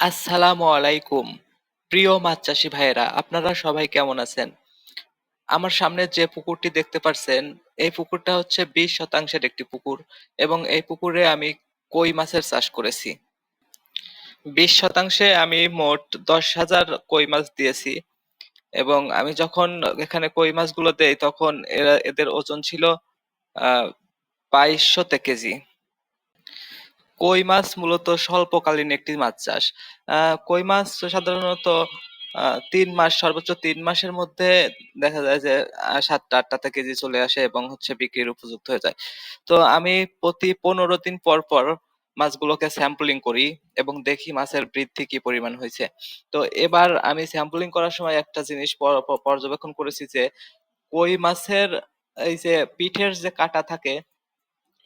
আসসালামু আলাইকুম। প্রিয় মাছ চাষি ভাইয়েরা, আপনারা সবাই কেমন আছেন? আমার সামনে যে পুকুরটি দেখতে পারছেন, এই পুকুরটা হচ্ছে বিশ শতাংশের একটি পুকুর এবং এই পুকুরে আমি কই মাছের চাষ করেছি। বিশ শতাংশে আমি মোট দশ হাজার কই মাছ দিয়েছি এবং আমি যখন এখানে কই মাছগুলো দেই তখন এরা, এদের ওজন ছিল, আহ, বাইশশো কেজি। কই মাছ মূলত স্বল্পকালীন একটি মাছ চাষ। আহ, কই মাছ সাধারণত, আহ, তিন মাস, সর্বোচ্চ তিন মাসের মধ্যে দেখা যায় যে সাতটা আটটাতে কেজি চলে আসে এবং হচ্ছে বিক্রির উপযুক্ত হয়ে যায়। তো আমি প্রতি পনেরো দিন পর পর মাছগুলোকে স্যাম্পলিং করি এবং দেখি মাছের বৃদ্ধি কি পরিমাণ হয়েছে। তো এবার আমি স্যাম্পলিং করার সময় একটা জিনিস পর- পর্যবেক্ষণ করেছি যে, কই মাছের এই যে পিঠের যে কাটা থাকে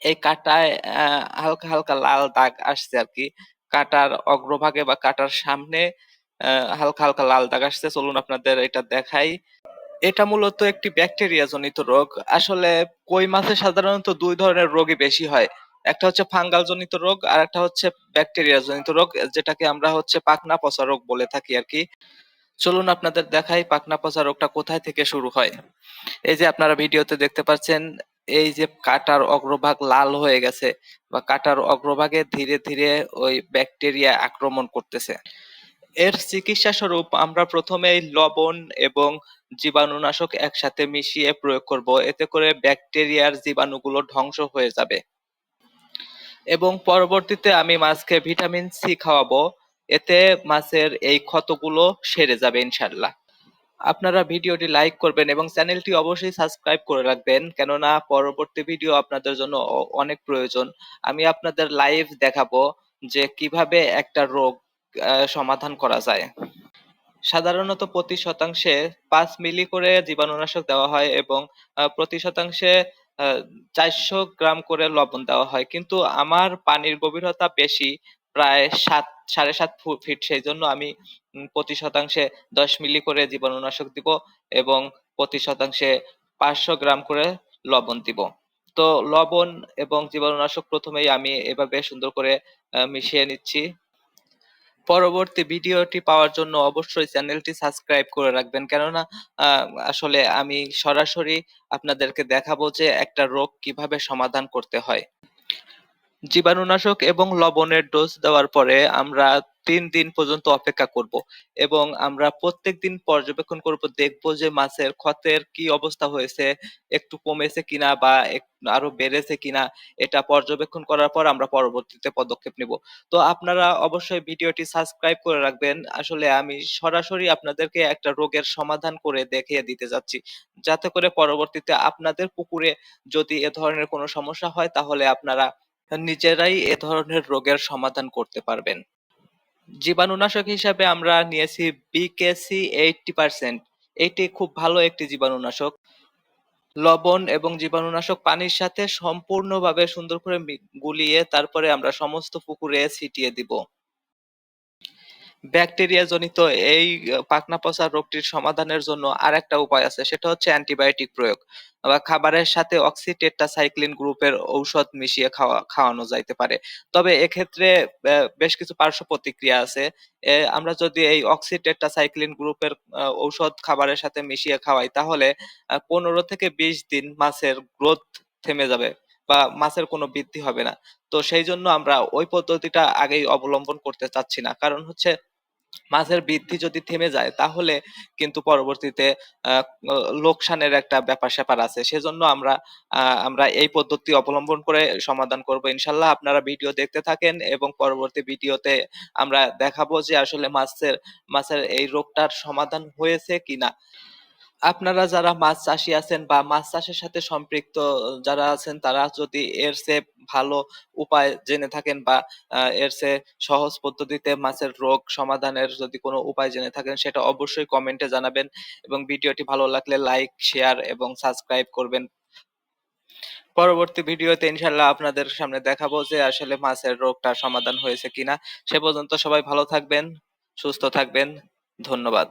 এই কাটায় আহ, হালকা হালকা লাল দাগ আসছে আর কি কাটার অগ্রভাগে বা কাটার সামনে আহ, হালকা হালকা লাল দাগ আসছে। চলুন আপনাদের এটা দেখাই। এটা মূলত একটি ব্যাকটেরিয়া জনিত রোগ। আসলে কই মাছে সাধারণত দুই ধরনের রোগই বেশি হয়। একটা হচ্ছে ফাঙ্গাল জনিত রোগ আর একটা হচ্ছে ব্যাকটেরিয়া জনিত রোগ যেটাকে আমরা হচ্ছে পাখনা পচা রোগ বলে থাকি আর কি চলুন আপনাদের দেখাই পাখনা পচা রোগটা কোথায় থেকে শুরু হয়। এই যে আপনারা ভিডিওতে দেখতে পাচ্ছেন এই যে কাটার অগ্রভাগ লাল হয়ে গেছে বা কাটার অগ্রভাগে ধীরে ধীরে ওই ব্যাকটেরিয়া আক্রমণ করতেছে। এর চিকিৎসা স্বরূপ আমরা প্রথমে লবণ এবং জীবাণুনাশক একসাথে মিশিয়ে প্রয়োগ করব। এতে করে ব্যাকটেরিয়ার জীবাণুগুলো ধ্বংস হয়ে যাবে। এবং পরবর্তীতে আমি মাছকে ভিটামিন সি খাওয়াবো। এতে মাছের এই ক্ষতগুলো সেরে যাবে ইনশাল্লাহ আপনারা ভিডিওটি লাইক করবেন এবং চ্যানেলটি অবশ্যই সাবস্ক্রাইব করে রাখবেন, কেননা পরবর্তী ভিডিও আপনাদের জন্য অনেক প্রয়োজন। আমি আপনাদের লাইভ দেখাবো যে কীভাবে একটা রোগ সমাধান করা যায়। সাধারণত প্রতি শতাংশে পাঁচ মিলি করে জীবাণুনাশক দেওয়া হয় এবং প্রতি শতাংশে চারশো গ্রাম করে লবণ দেওয়া হয়। কিন্তু আমার পানির গভীরতা বেশি প্রায় সাত, সাড়ে সাত ফিট সেই জন্য আমি প্রতি শতাংশে দশ মিলি করে জীবাণুনাশক দিব এবং প্রতি শতাংশে পাঁচশো গ্রাম করে লবণ দিব। তো লবণ এবং জীবাণুনাশক প্রথমেই আমি এভাবে সুন্দর করে মিশিয়ে নিচ্ছি। পরবর্তী ভিডিওটি পাওয়ার জন্য অবশ্যই চ্যানেলটি সাবস্ক্রাইব করে রাখবেন। কেননা আসলে আমি সরাসরি আপনাদেরকে দেখাবো যে একটা রোগ কীভাবে সমাধান করতে হয়। জীবাণুনাশক এবং লবণের ডোজ দেওয়ার পরে আমরা তিন দিন পর্যন্ত অপেক্ষা করব এবং আমরা প্রত্যেক দিন পর্যবেক্ষণ করব, দেখব যে মাছের ক্ষতের কি অবস্থা হয়েছে, একটু কমেছে কিনা বা আরও বেড়েছে কিনা, এটা পর্যবেক্ষণ করার পর আমরা পরবর্তীতে পদক্ষেপ নিব। তো আপনারা অবশ্যই ভিডিওটি সাবস্ক্রাইব করে রাখবেন। আসলে আমি সরাসরি আপনাদেরকে একটা রোগের সমাধান করে দেখিয়ে দিতে যাচ্ছি। যাতে করে পরবর্তীতে আপনাদের পুকুরে যদি এ ধরনের কোনো সমস্যা হয়, তাহলে আপনারা নিজেরাই এ ধরনের রোগের সমাধান করতে পারবেন। জীবাণুনাশক হিসাবে আমরা নিয়েছি বিকেসি এইটটি পার্সেন্ট এটি খুব ভালো একটি জীবাণুনাশক। লবণ এবং জীবাণুনাশক পানির সাথে সম্পূর্ণভাবে সুন্দর করে গুলিয়ে তারপরে আমরা সমস্ত পুকুরে ছিটিয়ে দিব। ব্যাকটেরিয়া জনিত এই পাখনা পচা রোগটির সমাধানের জন্য আর একটা উপায় আছে, সেটা হচ্ছে অ্যান্টিবায়োটিক প্রয়োগ। বা খাবারের সাথে অক্সিটেট্রাসাইক্লিন গ্রুপের ঔষধ মিশিয়ে খাওয়া, খাওয়ানো যাইতে পারে। তবে এক্ষেত্রে বেশ কিছু পার্শ্ব প্রতিক্রিয়া আছে। আমরা যদি এই অক্সিটেট্রাসাইক্লিন গ্রুপের ঔষধ খাবারের সাথে মিশিয়ে খাওয়াই, তাহলে পনেরো থেকে বিশ দিন মাছের গ্রোথ থেমে যাবে বা মাছের কোনো বৃদ্ধি হবে না। তো সেই জন্য আমরা ওই পদ্ধতিটা আগেই অবলম্বন করতে চাচ্ছি না। কারণ হচ্ছে মাছের বৃদ্ধি যদি থেমে যায় তাহলে কিন্তু পরবর্তীতে আহ, লোকসানের একটা ব্যাপার স্যাপার আছে। সেজন্য আমরা আহ, আমরা এই পদ্ধতি অবলম্বন করে সমাধান করব। ইনশাল্লাহ আপনারা ভিডিও দেখতে থাকেন এবং পরবর্তী ভিডিওতে আমরা দেখাবো যে আসলে মাছের মাছের এই রোগটার সমাধান হয়েছে কিনা। আপনারা যারা মাছ চাষি আছেন বা মাছ চাষের সাথে সম্পৃক্ত যারা আছেন, তারা যদি এর চেয়ে ভালো উপায় জেনে থাকেন বা এর চেয়ে সহজ পদ্ধতিতে মাছের রোগ সমাধানের যদি কোনো উপায় জেনে থাকেন, সেটা অবশ্যই কমেন্টে জানাবেন এবং ভিডিওটি ভালো লাগলে লাইক শেয়ার এবং সাবস্ক্রাইব করবেন। পরবর্তী ভিডিওতে ইনশাল্লাহ আপনাদের সামনে দেখাবো যে আসলে মাছের রোগটা সমাধান হয়েছে কিনা। সে পর্যন্ত সবাই ভালো থাকবেন, সুস্থ থাকবেন। ধন্যবাদ।